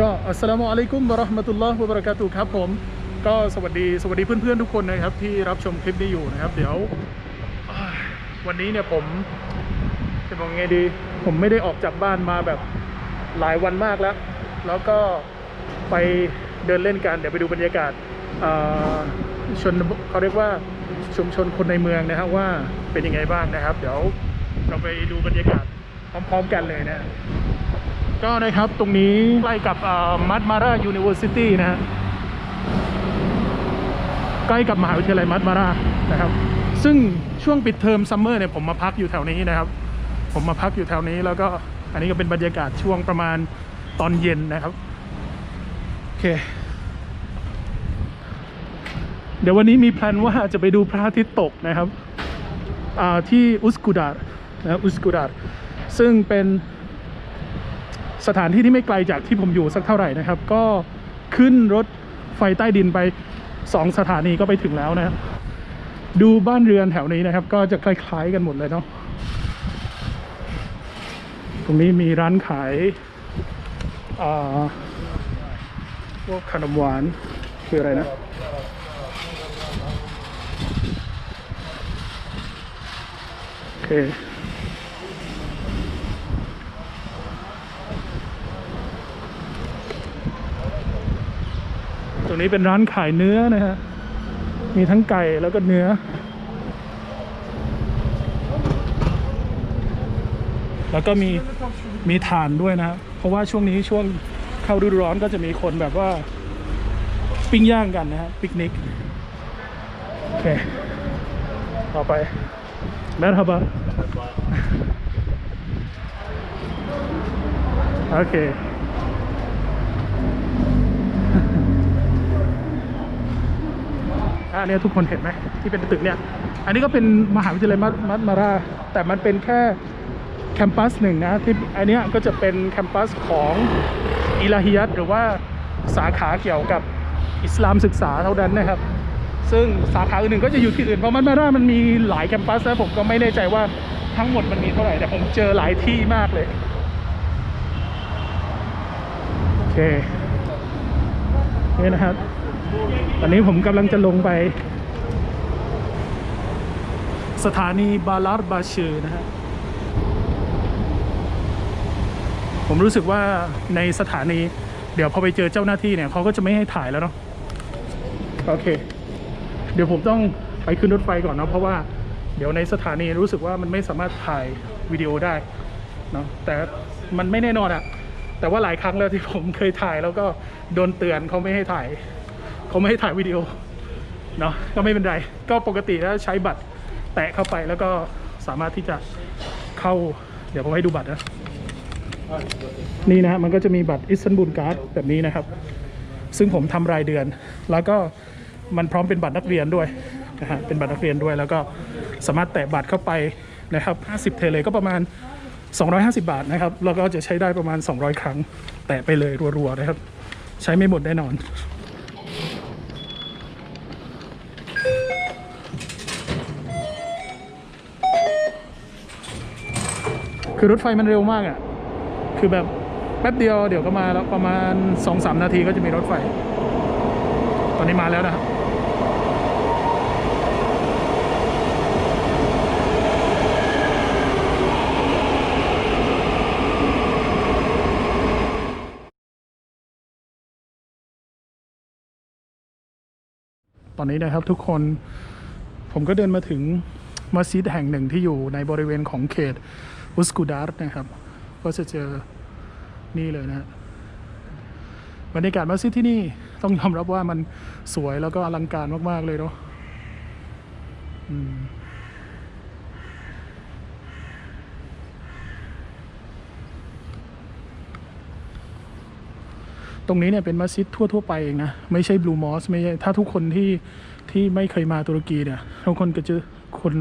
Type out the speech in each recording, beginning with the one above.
ก็อัสสลามุอะลัยกุมวะราะห์มะตุลลอฮ์วะบะเราะกาตุฮ์ครับผมก็สวัสดีสวัสดีเพื่อนๆทุกคนนะครับที่รับชมคลิปนี้อยู่นะครับ เดี๋ยววันนี้เนี่ยผมจะบอกไงดี ผมไม่ได้ออกจากบ้านมาแบบหลายวันมากแล้ว แล้วก็ไปเดินเล่นกันเดี๋ยวไปดูบรรยากาศชนเขาเรียกว่าชุมชนคนในเมืองนะครับว่าเป็นยังไงบ้างนะครับ เดี๋ยวเราไปดูบรรยากาศพร้อม ๆ กันเลยนะ ก็นะครับตรงนี้ใกล้กับมัดมารายูนิเวอร์ซิตี้นะฮะใกล้กับมหาวิทยาลัยมัดมารานะครับ ซึ่งช่วงปิดเทอมซัมเมอร์เนี่ยผมมาพักอยู่แถวนี้นะครับ ผมมาพักอยู่แถวนี้แล้วก็อันนี้ก็เป็นบรรยากาศช่วงประมาณตอนเย็นนะครับโอเค เดี๋ยววันนี้มีแพลนว่าจะไปดูพระอาทิตย์ตกนะครับที่อุสกูดาร์นะอุสกูดาร์ซึ่งเป็น สถานที่ที่ไม่ไกลจากที่ผมอยู่สักเท่าไหร่นะครับ ก็ขึ้นรถไฟใต้ดินไปสองสถานีก็ไปถึงแล้วนะครับดูบ้านเรือนแถวนี้นะครับ ก็จะคล้ายๆกันหมดเลยเนาะตรงนี้มีร้านขายอาพวกขนมหวานคืออะไรนะโอเค รงนี้เป็นร้านขายเนื้อนะฮะ มีทั้งไก่แล้วก็เนื้อ แล้วก็มีมีถ่านด้วยนะเพราะว่าช่วงนี้ช่วงเข้าฤดูร้อนก็จะมีคนแบบว่า ปิ้งย่างกันนะฮะปิกนิก โอเค ต่อไปแมทฮับะโอเค อันนี้ทุกคนเห็นไหมที่เป็นตึกเนี่ย อันนี้ก็เป็นมหาวิทยาลัยมัดมัดมารา แต่มันเป็นแค่แคมปัสหนึ่งนะที่อันนี้ก็จะเป็นแคมปัสของอิลาฮิยัตหรือว่าสาขาเกี่ยวกับอิสลามศึกษาเท่านั้นนะครับ ซึ่งสาขาอื่นๆก็จะอยู่ที่อื่นเพราะมัดมารามันมีหลายแคมปัสนะผมก็ไม่แน่ใจว่าทั้งหมดมันมีเท่าไหร่แต่ผมเจอหลายที่มากเลยโอเคนี่นะครับ ตอนนี้ผมกำลังจะลงไป สถานีบาลาร์บาชือนะฮะผมรู้สึกว่าในสถานี เดี๋ยวพอไปเจอเจ้าหน้าที่เนี่ยเขาก็จะไม่ให้ถ่ายแล้วเนาะโอเค เดี๋ยวผมต้องไปขึ้นรถไฟก่อนเนาะเพราะว่าเดี๋ยวในสถานีรู้สึกว่ามันไม่สามารถถ่ายวิดีโอได้เนาะแต่มันไม่แน่นอนอะแต่ว่าหลายครั้งแล้วที่ผมเคยถ่ายแล้วก็โดนเตือนเขาไม่ให้ถ่าย เขาไม่ให้ถ่ายวิดีโอเนาะก็ไม่เป็นไร ก็ปกติแล้วใช้บัตรแตะเข้าไปแล้วก็สามารถที่จะเข้า เดี๋ยวผมให้ดูบัตรนะนี่นะฮะมันก็จะมีบัตรอิสตันบูลการ์ดแบบนี้นะครับ ซึ่งผมทำรายเดือน แล้วก็มันพร้อมเป็นบัตรนักเรียนด้วยนะฮะเป็นบัตรนักเรียนด้วย แล้วก็สามารถแตะบัตรเข้าไปนะครับ 50 เทเลก็ประมาณ 250 บาทนะครับแล้วก็จะใช้ได้ประมาณ 200 ครั้ง แตะไปเลยรัวๆนะครับ ใช้ไม่หมดแน่นอน คือรถไฟมันเร็วมากอะ่ะ คือแบบแป๊บเดียวเดี๋ยวก็มาแล้วประมาณสองสามนาทีก็จะมีรถไฟ ตอนนี้มาแล้วนะครับตอนนี้นะครับทุกคนผมก็เดินมาถึงมัสยิดแห่งหนึ่งที่อยู่ในบริเวณของเขต อุสกูดาร์นะครับ ก็จะเจอนี่เลยนะบรรยากาศมัสยิดที่นี่ต้องยอมรับว่ามันสวยแล้วก็อลังการมาก ๆ เลยเนาะตรงนี้เนี่ยเป็นมัสยิดทั่ว ๆ ไปเองนะ ไม่ใช่บลูมอสไม่ใช่ถ้าทุกคนที่ที่ไม่เคยมาตุรกีเนี่ยทุกคนก็จะ คน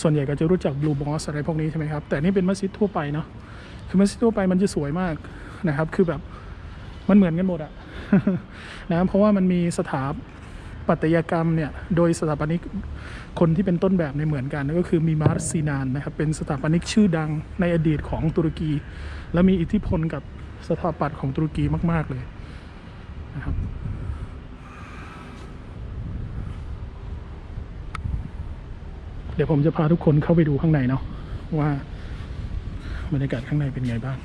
ส่วนใหญ่ก็จะรู้จักบลูมอสอะไรพวกนี้ใช่ไหมครับ แต่นี่เป็นมัสยิดทั่วไปเนาะคือมัสยิดทั่วไปมันจะสวยมากนะครับ คือแบบมันเหมือนกันหมดอะนะครับเพราะว่ามันมีสถาปัตยกรรมเนี่ยโดยสถาปนิกคนที่เป็นต้นแบบในเหมือนกันนั่นก็คือมีมาร์ซีนานนะครับเป็นสถาปนิกชื่อดังในอดีตของตุรกี และมีอิทธิพลกับสถาปัตย์ของตุรกีมาก ๆ เลยนะครับ เดี๋ยวผมจะพาทุกคนเข้าไปดูข้างในเนาะว่าบรรยากาศข้างในเป็นไงบ้าง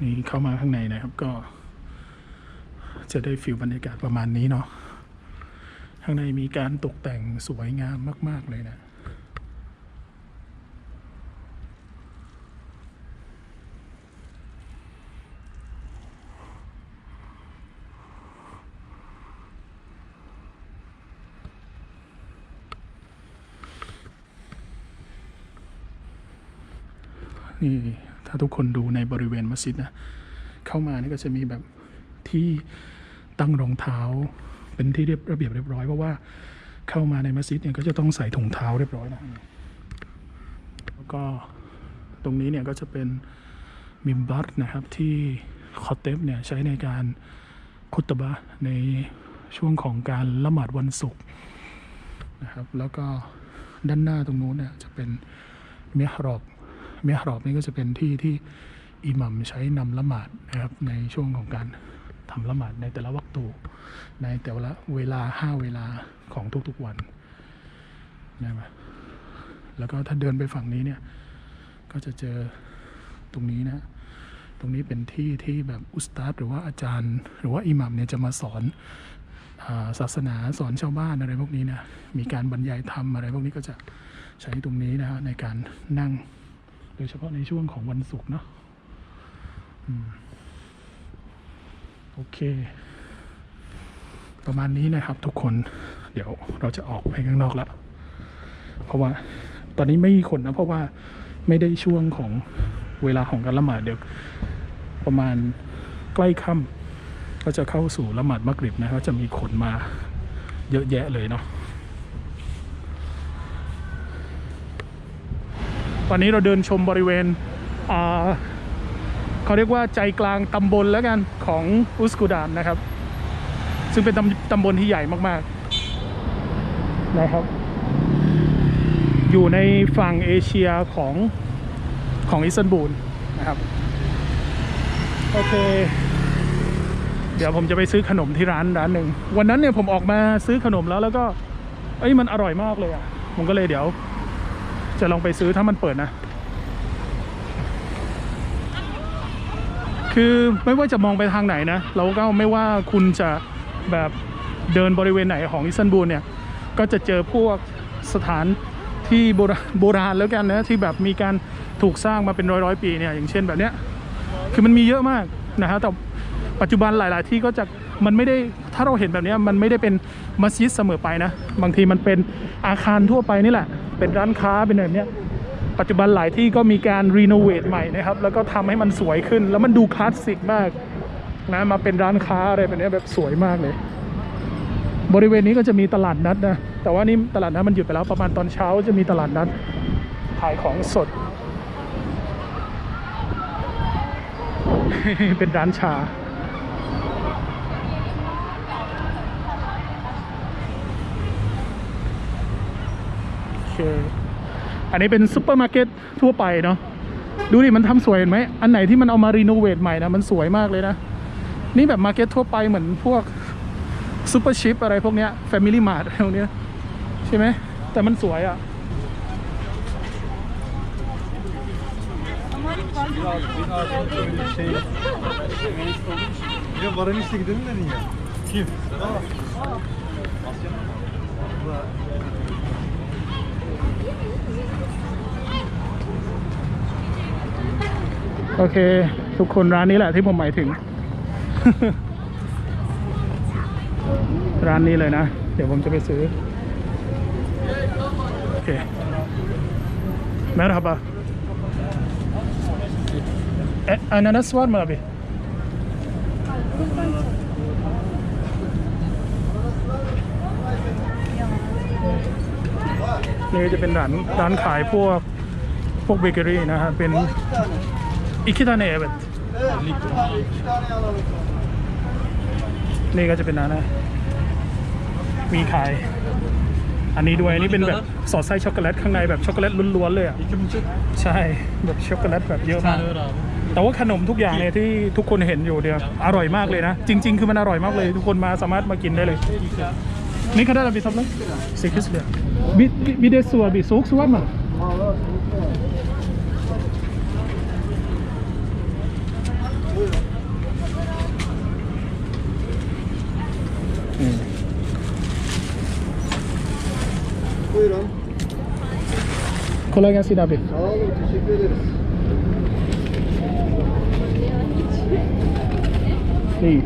นี่เข้ามาข้างในนะครับก็ จะได้ฟิลบรรยากาศประมาณนี้เนาะข้างในมีการตกแต่งสวยงามมาก ๆ เลยนะ นี่ถ้าทุกคนดูในบริเวณมัสยิดนะ เข้ามานี่ก็จะมีแบบที่ตั้งรองเท้า เป็นที่เรียบระเบียบเรียบร้อยเพราะว่าเข้ามาในมัสยิดเนี่ยก็จะต้องใส่ถุงเท้าเรียบร้อยนะแล้วก็ตรงนี้เนี่ยก็จะเป็นมิมบัตนะครับที่คอเตฟเนี่ยใช้ในการคุตบะในช่วงของการละหมาดวันศุกร์นะครับ แล้วก็ด้านหน้าตรงนู้นเนี่ยจะเป็นเมียรอบ เมียรอบนี่ก็จะเป็นที่ที่อิหมัมใช้นำละหมาดนะครับในช่วงของการทำละหมาดในแต่ละวักตูในแต่ละเวลาห้าเวลาของทุกๆวันนะครับแล้วก็ถ้าเดินไปฝั่งนี้เนี่ยก็จะเจอตรงนี้นะ ตรงนี้เป็นที่ที่แบบอุสตาดหรือว่าอาจารย์ หรือว่าอิหมัมเนี่ยจะมาสอนศาสนาสอนชาวบ้านอะไรพวกนี้นะ มีการบรรยายธรรมอะไรพวกนี้ก็จะใช้ตรงนี้นะฮะในการนั่ง โดยเฉพาะในช่วงของวันศุกร์เนาะโอเค ประมาณนี้นะครับทุกคน เดี๋ยวเราจะออกไปข้างนอกแล้ว เพราะว่าตอนนี้ไม่มีคนนะ เพราะว่าไม่ได้ช่วงของเวลาของการละหมาดเดี๋ยวประมาณใกล้ค่ำก็จะเข้าสู่ละหมาดมักริบนะก็จะมีคนมาเยอะแยะเลยเนาะ ตอนนี้เราเดินชมบริเวณเขาเรียกว่าใจกลางตำบลแล้วกันของอุสกูดานนะครับ ซึ่งเป็นตำตำบลที่ใหญ่มากๆนะครับ อยู่ในฝั่งเอเชียของของอิสตันบูลนะครับโอเค เดี๋ยวผมจะไปซื้อขนมที่ร้านร้านหนึ่งวันนั้นเนี่ยผมออกมาซื้อขนมแล้วแล้วก็เอ้ยมันอร่อยมากเลยอะผมก็เลยเดี๋ยว จะลองไปซื้อถ้ามันเปิดนะ คือไม่ว่าจะมองไปทางไหนนะ เราก็ไม่ว่าคุณจะแบบเดินบริเวณไหนของอิสตันบูลเนี่ย ก็จะเจอพวกสถานที่โบราณแล้วกันนะที่แบบมีการถูกสร้างมาเป็นร้อยร้อยปีเนี่ยอย่างเช่นแบบเนี้ยคือมันมีเยอะมากนะฮะแต่ปัจจุบันหลาย ๆ ที่ก็จะมันไม่ได้ถ้าเราเห็นแบบนี้มันไม่ได้เป็น มัสยิดเสมอไปนะ บางทีมันเป็นอาคารทั่วไปนี่แหละ เป็นร้านค้าเป็นแบบนี้ปัจจุบันหลายที่ก็มีการรีโนเวทใหม่นะครับ แล้วก็ทำให้มันสวยขึ้น แล้วมันดูคลาสสิกมากนะมาเป็นร้านค้าอะไรแบบนี้แบบสวยมากเลย บริเวณนี้ก็จะมีตลาดนัดนะ แต่ว่านี่ตลาดนัดมันหยุดไปแล้วประมาณตอนเช้าจะมีตลาดนัดขายของสด เป็นร้านชา เค อันนี้เป็นซุปเปอร์มาร์เก็ตทั่วไปเนาะดูดิมันทำสวยเห็นไหมอันไหนที่มันเอามารีโนเวทใหม่นะมันสวยมากเลยนะ นี่แบบมาร์เก็ตทั่วไปเหมือนพวกซูเปอร์ชิปอะไรพวกเนี้ยแฟมิลี่มาร์ทอะไรพวกเนี้ยใช่ไหมแต่มันสวยอะ Ya โอเค ทุกคนร้านนี้แหละที่ผมหมายถึง ร้านนี้เลยนะ เดี๋ยวผมจะไปซื้อ โอเค Merhaba. E, ananas var mı abi? นี่ ก็จะเป็นร้านร้านขายพวกพวกเบเกอรี่นะฮะเป็น İki tane evet. Evet. İki tane alalım. นี่ก็จะเป็นร้านนะมีขายอันนี้ด้วยอันนี้เป็นแบบสอดไส้ช็อกโกแลตข้างในแบบช็อกโกแลตล้วนๆเลยอะใช่แบบช็อกโกแลตแบบเยอะมากแต่ว่าขนมทุกอย่างเนี่ยที่ทุกคนเห็นอยู่เนี่ยอร่อยมากเลยนะ จริง ๆ คือมันอร่อยมากเลย ทุกคนมาสามารถมากินได้เลย นี่เขาได้รับผิดชอบเลยสิคิสเลยบิบิบิเดสัวบิซุกสวมาอืม Buyurun. Kolay gelsin abi. Sağ olun. Teşekkür ederiz. นี่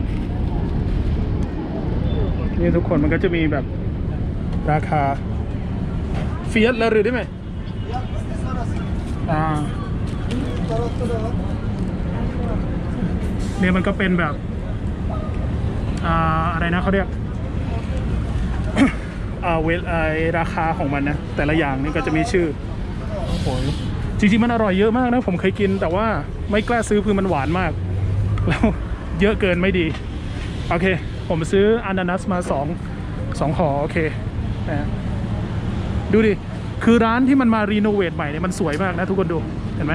นี่ทุกคนมันก็จะมีแบบราคาเฟียสแล้วหรือได้ไหมอ่าเนี่ยมันก็เป็นแบบ อ่า อะไรนะเขาเรียก อ่า เวลไอราคาของมันนะ แต่ละอย่างนี่ก็จะมีชื่อโอ้ยจริงๆ มันอร่อยเยอะมากนะ ผมเคยกิน แต่ว่าไม่กล้าซื้อคือมันหวานมาก แล้วเยอะเกินไม่ดี โอเค ผมซื้ออานานัสมาสองสองห่อโอเคนะดูดิ คือร้านที่มันมารีโนเวทใหม่เนี่ยมันสวยมากนะทุกคนดู เห็นไหม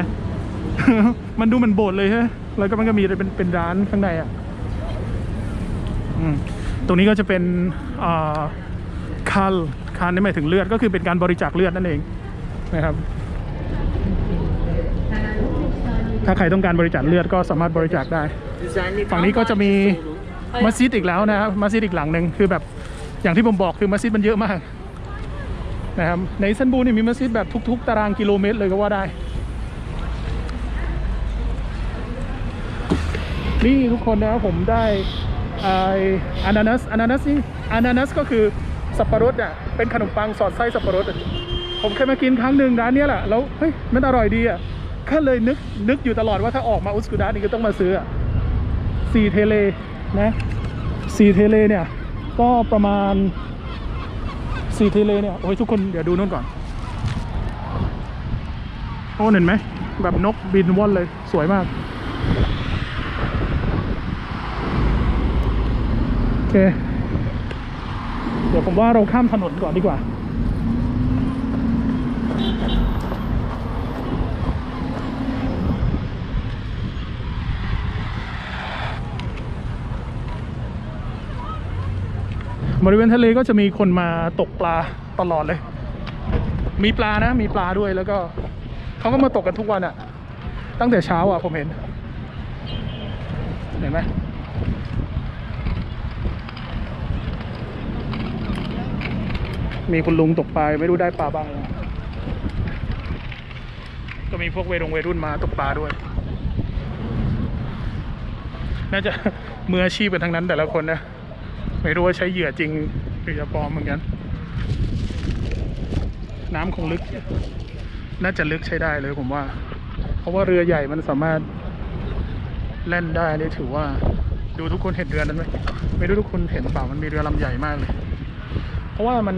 มันดูเหมันโบสถ์เลยฮะ แล้วก็มันก็มีเป็นเป็นร้านข้างในอะตรงนี้ก็จะเป็นคัลคัลนี่หมายถึงเลือด ก็คือเป็นการบริจาคเลือดนั่นเองนะครับ ถ้าใครต้องการบริจาคเลือดก็สามารถบริจาคได้ ฝั่งนี้ก็จะมี มัสยิดอีกแล้วนะครับมัสยิดอีกหลังหนึ่งคือแบบอย่างที่ผมบอกคือมัสยิดมันเยอะมากนะครับในอิสตันบูลนี่มีมัสยิดแบบทุก ๆ ตารางกิโลเมตรเลยก็ว่าได้ นี่ทุกคนนะครับผมได้ไออานานัสอานานัสนี่อานานัสก็คือสับปะรดอะเป็นขนมปังสอดไส้สับปะรดผมเคยมากินครั้งหนึ่งร้านนี้แหละแล้วเฮ้ยมันอร่อยดีอะก็เลยนึกนึกอยู่ตลอดว่าถ้าออกมาอุสกุดานี่ก็ต้องมาซื้ออะซีเทเล นะซีเทเลเนี่ย ก็ประมาณซีเทเลเนี่ย โอ้ยทุกคนเดี๋ยวดูนู่นก่อน โอ้เห็นไหม แบบนกบินว่อนเลยสวยมาก โอเค เดี๋ยวผมว่าเราข้ามถนนก่อนดีกว่า บริเวณทะเลก็จะมีคนมาตกปลาตลอดเลย มีปลานะ มีปลาด้วยแล้วก็เขาก็มาตกกันทุกวันอะตั้งแต่เช้าอะผมเห็น เห็นไหมมีคุณลุงตกปลาไม่รู้ได้ปลาบ้างยังก็มีพวกเวรงเวรุ่นมาตกปลาด้วย น่าจะมืออาชีพกันทั้งนั้นแต่ละคนนะ ไม่รู้ว่าใช้เหยื่อจริงหรือจะปลอมเหมือนกัน น้ำคงลึก น่าจะลึกใช้ได้เลยผมว่า เพราะว่าเรือใหญ่มันสามารถเล่นได้นี่ถือว่า ดูทุกคนเห็นเรือนั้นไหมไม่รู้ทุกคนเห็นเปล่ามันมีเรือลำใหญ่มากเลย เพราะว่ามัน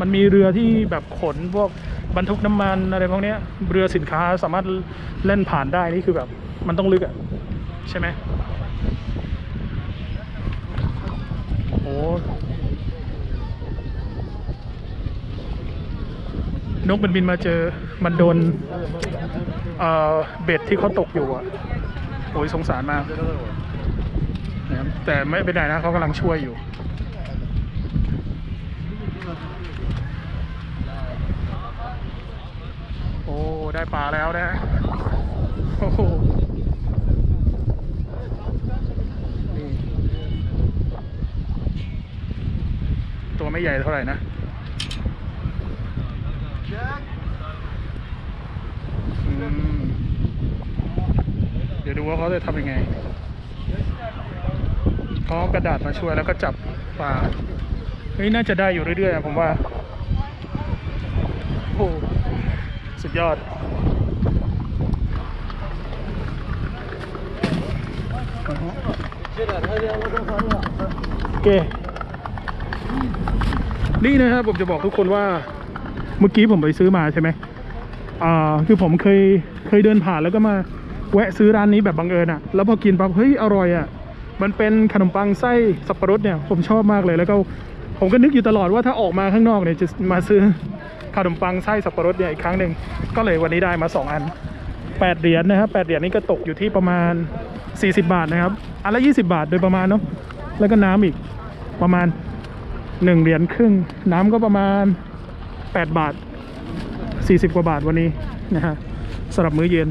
มันมีเรือที่แบบขนพวกบรรทุกน้ำมันอะไรพวกนี้ยเรือสินค้าสามารถเล่นผ่านได้นี่คือแบบ มันต้องลึกอะใช่ไหมโอ้ นกมันบินมาเจอ มันโดนเอ่อเบ็ดที่เขาตกอยู่อะ โอ้ยสงสารมากนะครับแต่ไม่เป็นไรนะเขากำลังช่วยอยู่ โอ้ ได้ปลาแล้วนะ โอ้โหนี่ ไม่ใหญ่เท่าไหร่นะเดี๋ยวดูว่าเขาจะทำยังไงเขาเอากระดาษมาช่วยแล้วก็จับปลาเฮ้ยน่าจะได้อยู่เรื่อยๆผมว่าโอ้โหสุดยอดโอเค นี่นะครับผมจะบอกทุกคนว่าเมื่อกี้ผมไปซื้อมาใช่ไหมอ่าคือผมเคยเคยเดินผ่านแล้วก็มาแวะซื้อร้านนี้แบบบังเอิญอะ่ะ แล้วพอกินปั๊บเฮ้ยอร่อยอะ่ะ มันเป็นขนมปังไส้สับปะรดเนี่ยผมชอบมากเลยแล้วก็ผมก็นึกอยู่ตลอดว่าถ้าออกมาข้างนอกเนี่ยจะมาซื้อขนมปังไส้สับปะรดเนี่ยอีกครั้งหนึ่งก็เลยวันนี้ได้มาสองอันแปดเหรียญนะครับแปดเหรียญนี่ก็ตกอยู่ที่ประมาณ 40 บาทนะครับ อันละ 20 บาทโดยประมาณเนาะแล้วก็น้ำอีกประมาณ 1เหรียญครึ่ง น้ำก็ประมาณ 8 บาท 40 กว่าบาทวันนี้นะฮะสำหรับมื้อเย็น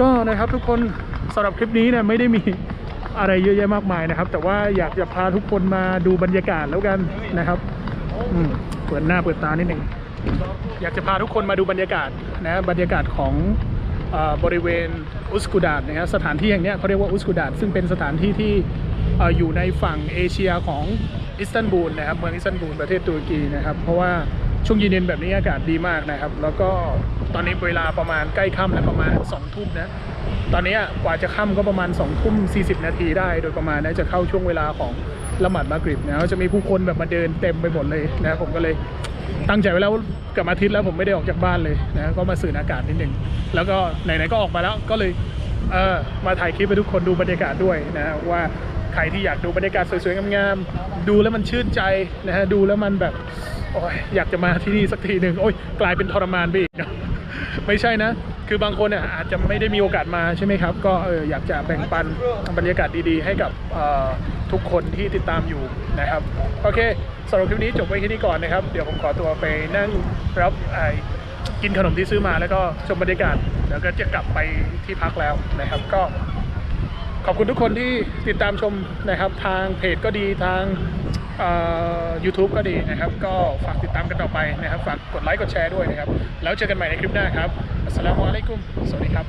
ก็นะครับทุกคนสำหรับคลิปนี้เนี่ยไม่ได้มีอะไรเยอะแยะมากมายนะครับ แต่ว่าอยากจะพาทุกคนมาดูบรรยากาศแล้วกันนะครับเปิดหน้าเปิดตานิดหนึ่งอยากจะพาทุกคนมาดูบรรยากาศนะบรรยากาศของอบริเวณอุสกุดาดนะครับสถานที่แห่งเนี้ยเขาเรียกว่าอุสกุดาดซึ่งเป็นสถานที่ที่ อยู่ในฝั่งเอเชียของอิสตันบูลนะครับเมืองอิสตันบูลประเทศตุรกีนะครับ เพราะว่าช่วงเย็นๆแบบนี้อากาศดีมากนะครับ แล้วก็ตอนนี้เวลาประมาณใกล้ค่ำแล้วประมาณ2ทุ่มนะตอนนี้กว่าจะค่ำก็ประมาณ2องทุ่ม40 นาทีได้ โดยประมาณนะจะเข้าช่วงเวลาของละหมาดมากริบนะจะมีผู้คนแบบมาเดินเต็มไปหมดเลยนะผมก็เลยตั้งใจไว้แล้วกับอาทิตย์แล้วผมไม่ได้ออกจากบ้านเลยนะก็มาสื่ออากาศนิดหนึ่งแล้วก็ไหนๆก็ออกมาแล้วก็เลยเออมาถ่ายคลิปให้ทุกคนดูบรรยากาศด้วยนะว่า รที่อยากดูบรรยากาศสวยๆงามๆดูแล้วมันชื่นใจนะฮะดูแล้วมันแบบโอ้ยอยากจะมาที่นี่สักทีหนึ่งโอ้ยกลายเป็นทรมานไปอีกนะไม่ใช่นะ คือบางคนเนี่ยอาจจะไม่ได้มีโอกาสมาใช่ไหมครับ ก็เอออยากจะแบ่งปันบรรยากาศดีๆ ให้กับทุกคนที่ติดตามอยู่นะครับ โอเคสำหรับคลิปนี้จบไว้แค่นี้ก่อนนะครับ เดี๋ยวผมขอตัวไปนั่งรับไอ้กินขนมที่ซื้อมาแล้วก็ชมบรรยากาศ แล้วก็จะกลับไปที่พักแล้วนะครับ ก็ ขอบคุณทุกคนที่ติดตามชมนะครับ ทางเพจก็ดีทางยูทูบก็ดีนะครับ ก็ฝากติดตามกันต่อไปนะครับ ฝากกดไลค์กดแชร์ด้วยนะครับ แล้วเจอกันใหม่ในคลิปหน้าครับอัสสลามุอะลัยกุมสวัสดีครับ